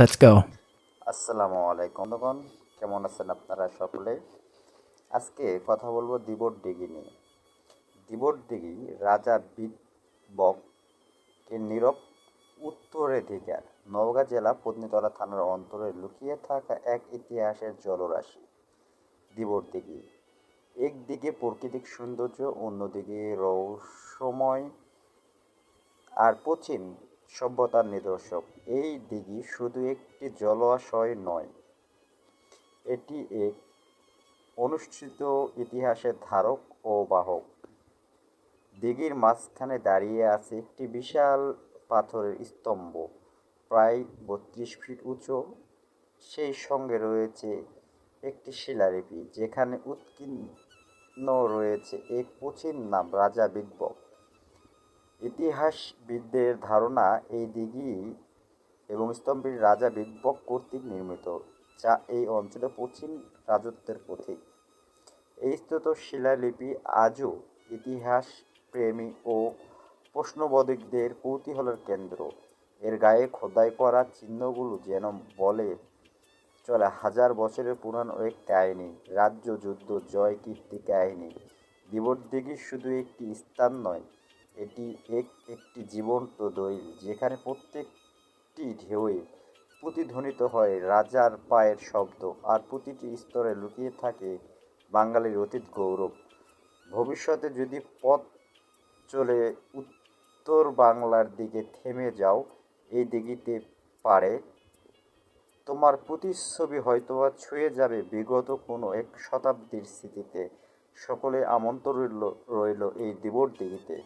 Let's go. আসসালামু আলাইকুম বন্ধুগণ, কেমন আছেন আপনারা সকলে? আজকে কথা বলব দিবট দিঘি নিয়ে। দিবট দিঘি রাজা বীরবক এর নীরব উত্তরাধিকার নওগাঁ জেলা পত্নীতলা থানার অন্তরে লুকিয়ে থাকা এক ইতিহাসের জলরাশি দিবট দিঘি। একদিকে প্রাকৃতিক সৌন্দর্য, অন্যদিকে রহস্যময়, আর পশ্চিম সভ্যতার নিদর্শক। এই দিঘি শুধু একটি জলাশয় নয়, এটি এক অনুষ্ঠিত ইতিহাসের ধারক ও বাহক। দিঘির মাঝখানে দাঁড়িয়ে আছে একটি বিশাল পাথরের স্তম্ভ, প্রায় বত্রিশ ফিট উঁচু। সেই সঙ্গে রয়েছে একটি শিলালিপি, যেখানে উৎকীর্ণ রয়েছে এক প্রাচীন নাম, রাজা বিদ্বক ইতিহাসবিদদের ধারণা এই দিঘি এবং স্তম্ভটি রাজা বিদ্বক কর্তৃক নির্মিত, যা এই অঞ্চলে পশ্চিম রাজত্বের প্রতীক এই স্তত শিলালিপি আজও ইতিহাস প্রেমী ও প্রশ্নবোধকদের কৌতূহলের কেন্দ্র। এর গায়ে খোদাই করা চিহ্নগুলো যেন বলে চলে হাজার বছরের পুরানো এক কাহিনী, রাজ্য, যুদ্ধ, জয়, কীর্তি, কাহিনী। দিবরদিঘি শুধু একটি স্থান নয় এটি এক একটি জীবন্ত দলিল যেখানে প্রত্যেকটি ঢেউয়ে প্রতিধ্বনিত হয় রাজার পায়ের শব্দ আর প্রতিটি স্তরে লুকিয়ে থাকে বাঙালির অতীত গৌরব। ভবিষ্যতে যদি পথ চলে উত্তর বাংলার দিকে থেমে যাও, এই দিঘিতে পারে তোমার প্রতিচ্ছবি হয়তোবা ছুঁয়ে যাবে বিগত কোনো এক শতাব্দীর স্মৃতিতে। সকলে আমন্ত্রণ রইল রইল এই দিবর দিঘিতে।